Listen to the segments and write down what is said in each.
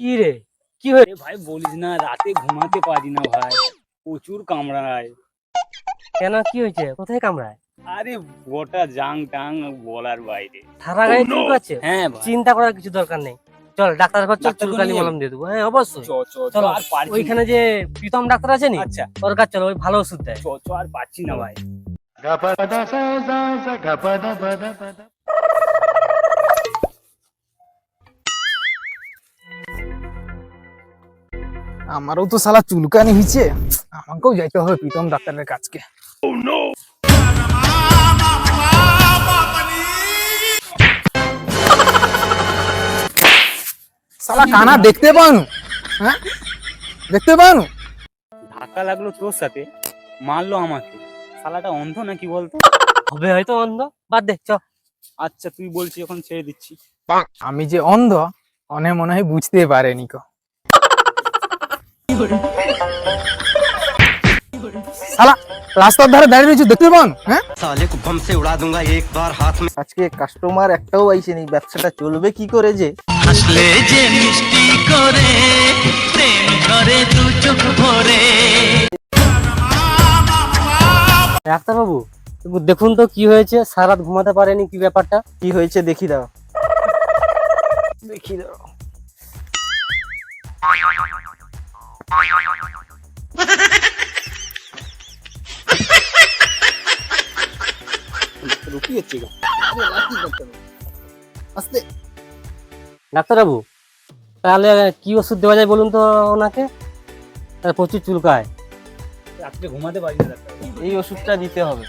কি রে? কি হয়ে ভাই বলিস না রাতে ঘুমাতে পারি না ভাই। প্রচুর কামড়ায়। কেন? কি হয়েছে? কোথায় কামড়ায়? আরে গোটা জাং টাং বলার বাইরে। সারা গায়ে চুল আছে হ্যাঁ চিন্তা করার কিছু দরকার নেই। চল ডাক্তার ঘর চল নিয়ে মলম দিয়ে দেবো। হ্যাঁ অবশ্যই। চলো আর পারছি ওইখানে যে প্রীতম ডাক্তার আছে নি। আচ্ছা। ওর কাছে চলো ওই ভালো ওষুধ দেয়। আর পাচ্ছি না ভাই। আমারও তো সালা চুলকানি হয়েছে আমাকেও যাইতে হবে প্রীতম ডাক্তারের কাছকে। শালা কানা দেখতে পাওনি হ্যাঁ? দেখতে পাওনি ধাক্কা লাগল তোর সাথে মারলো আমাকে। শালাটা অন্ধ নাকি বলতো? হবে হয়তো অন্ধ। বাদ দে চ। আচ্ছা তুই বলছি এখন ছেড়ে দিচ্ছি। আমি যে অন্ধ অনে মনে হয় বুঝতে পারেনি কো। হ্যাঁ? ডাক্তারবাবু দেখুন তো কি হয়েছে সারাত ঘুমাতে পারেনি কি ব্যাপারটা? কি হয়েছে দেখি দাও। দেখি দাও। আস্তে। ডাক্তারবাবু তাহলে কি ওষুধ দেওয়া যায় বলুন তো ওনাকে? প্রচুর চুলকায়। রাত্রে ঘুমাতে পারি না এই ওষুধটা দিতে হবে।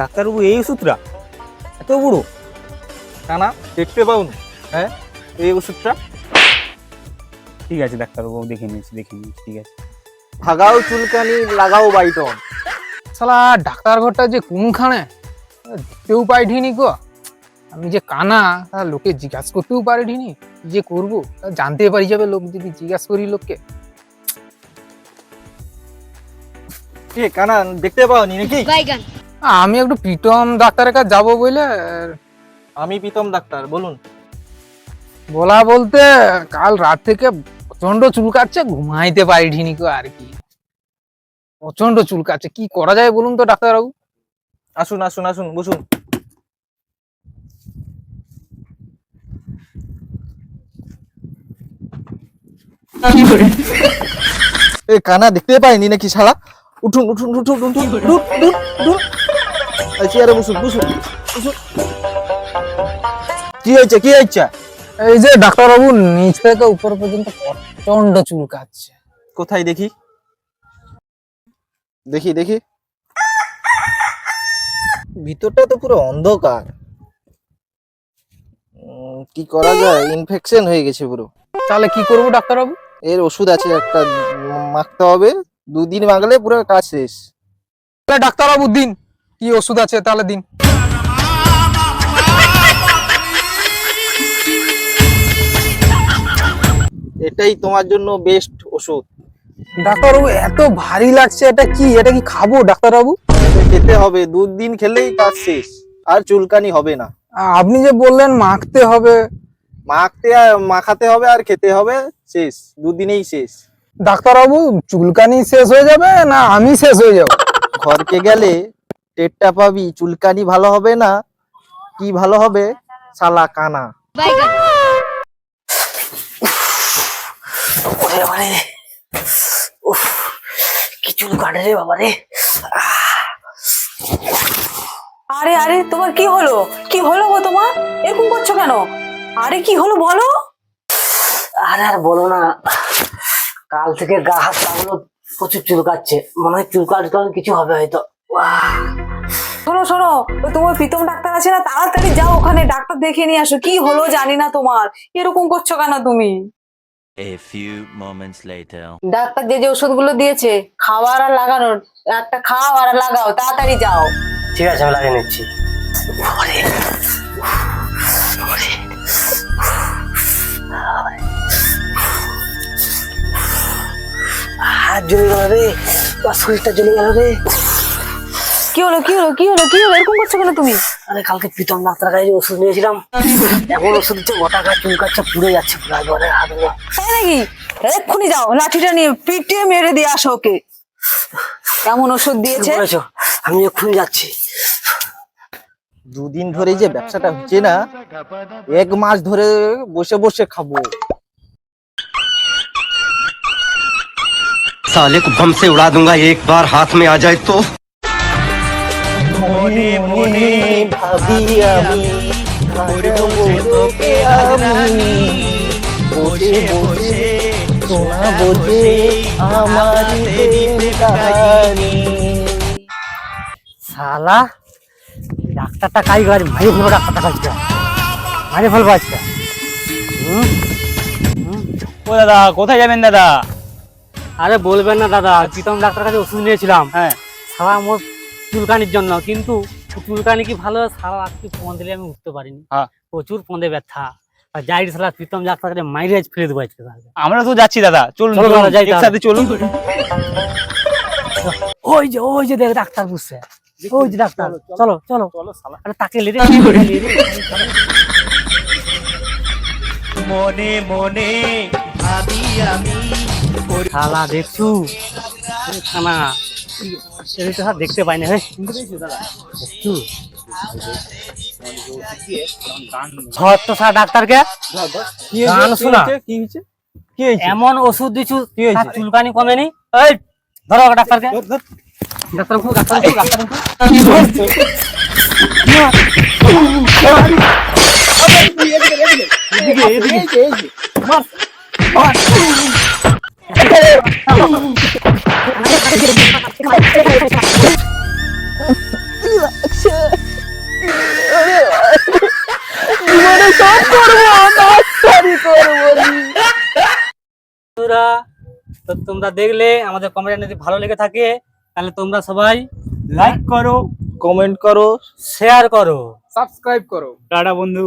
ডাক্তারবাবু এই ওষুধটা? এত বড়? কানা দেখতে পাও হ্যাঁ এই ওষুধটা? ঠিক আছে ডাক্তারবাবু দেখে নিয়েছি দেখে নিয়েছি ঠিক আছে। ভাগাও চুলকানি লাগাও বাইটন। শালা ডাক্তার ঘরটা যে কোনখানে? দেখতেও পাইনি গো। আমি যে কানা তা লোকে জিজ্ঞাসা করতেও পারিনি যে করব? তা জানতে পারি যাবে লোক যদি জিজ্ঞাসা করি লোককে। কে কানা দেখতে পাওনি নাকি? বাইগান। আমি একটু প্রীতম ডাক্তারের কাছে যাব বলে আমি প্রীতম ডাক্তার বলুন। বলা বলতে কাল রাত থেকে প্রচণ্ড চুলকাচ্ছে ঘুমাইতে পারিনি গো আর কি। প্রচণ্ড চুলকাচ্ছে। কি করা যায় বলুন তো ডাক্তারবাবু? আসুন আসুন আসুন বসুন। এ কানা দেখতে পাইনি নাকি শালা? উঠুন উঠুন উঠুন উঠুন উঠুন উঠুন উঠুন চেয়ারে বসুন বসুন বসুন। কি হয়েছে কি হয়েছে? এই যে ডাক্তারবাবু নিচ থেকে উপর পর্যন্ত প্রচণ্ড চুলকাচ্ছে। কোথায় দেখি? দেখি দেখি। ভিতরটা তো পুরো অন্ধকার। কি করা যায়? ইনফেকশন হয়ে গেছে পুরো। তাহলে কি করব ডাক্তারবাবু? এর ওষুধ আছে একটা মাখতে হবে। দুদিন মাগলে পুরো কাজ শেষ। তাহলে ডাক্তারবাবু দিন। কি ওষুধ আছে তাহলে দিন। এটাই তোমার জন্য বেস্ট ওষুধ। ডাক্তারবাবু এত ভারী লাগছে এটা কি? এটা কি খাব ডাক্তারবাবু? খেতে হবে দুদিন খেলেই কাজ শেষ আর চুলকানি হবে না। আপনি যে বললেন মাখতে হবে। মাখতে মাখাতে হবে আর খেতে হবে শেষ দুদিনেই শেষ। ডাক্তারবাবু চুলকানি শেষ হয়ে যাবে না আমি শেষ হয়ে যাব? ঘরকে গেলে টেটটা পাবি চুলকানি ভালো হবে না? কি ভালো হবে? শালা কানা। চুল কাটে রে বাবা রে। আরে আরে, তোমার কি হলো? কি হলো গো তোমার? এরকম করছ কেন? আরে, কি হলো বলো? আর আর বলো না। কাল থেকে গা হাত পাগুলো প্রচুর চুলকাচ্ছে মনে হয় চুলকাট কিছু হবে হয়তো। শোনো শোনো তোমার প্রীতম ডাক্তার আছে না, তাড়াতাড়ি যাও ওখানে, ডাক্তার দেখে নিয়ে আসো। কি হলো জানি না তোমার। এরকম করছ কেন তুমি? A few moments later. Doctor যে যে ওষুধগুলো দিয়েছে খাওয়ার আর লাগানোর একটা খাও আর লাগাও তাড়াতাড়ি যাও। ঠিক আছে আমি লাগিয়ে নিচ্ছি। হাত জ্বলে গেল রে শরীরটা জ্বলে গেল রে। কি হলো কি হলো কি হলো কি হলো? এরকম করছ কেন তুমি? আরে কালকে প্রীতম ডাক্তার কাছে ওষুধ নিয়েছিলাম এখন ওষুধ দিচ্ছে গোটা গাছ চুলকাচ্ছে পুড়ে যাচ্ছে পুরো একবারে হাতগুলো তাই নাকি এক্ষুনি যাও লাঠিটা নিয়ে পিটিয়ে মেরে দিয়ে আসো ওকে কেমন ওষুধ ঠিক দিয়েছে বলেছো আমি এক্ষুনি যাচ্ছি দুদিন ধরে যে ব্যবসাটা হচ্ছে না এক মাস ধরে বসে বসে খাবো साले को बम से उड़ा दूंगा एक बार हाथ में आ जाए तो মনে মনে ভাবি আমি করব তোকে আমি। বসে বসে শোনাবো যে আমার শালা ডাক্তারটা কাই গাড়ি মারি ফেলব ডাক্তারটা কাজটা মারি ফেলব আজকে হুম? ও দাদা কোথায় যাবেন দাদা? আরে বলবেন না দাদা প্রীতম ডাক্তার কাছে ওষুধ নিয়েছিলাম। হ্যাঁ। সারা মোট চুলকানির জন্য। কিন্তু চুলকানি কি ভালো? সারা আজকে ফোন দিলে আমি উঠতে পারিনি। হ্যাঁ। প্রচুর পন্দে ব্যথা। আর সালা প্রীতম মাইরেজ দেবো আজকে আমরা তো যাচ্ছি দাদা। চলুন চলো দাদা, যাই তাহলে। একসাথে চলুন ওই যে ওই যে দেখ ডাক্তার বুঝছে ওই যে ডাক্তার। চলো চলো। চলো আরে তাকে লেরে। মনে মনে ভাবি আমি। শালা দেখছু? খানা এই তো সব দেখতে পাই না হে দেখছু ধর তো স্যার ডাক্তারকে গান শোনা কি হয়েছে কি হয়েছে এমন ওষুধ দিছু কি হয়েছে? তার চুলকানি কমেনি এই ধরো ওকে ডাক্তারকে ডাক্তার ডাক্তার ডাক্তার বন্ধুরা তো তোমরা দেখলে আমাদের কমেন্ট যদি ভালো লেগে থাকে তাহলে তোমরা সবাই লাইক করো কমেন্ট করো শেয়ার করো। সাবস্ক্রাইব করো। টাটা বন্ধু।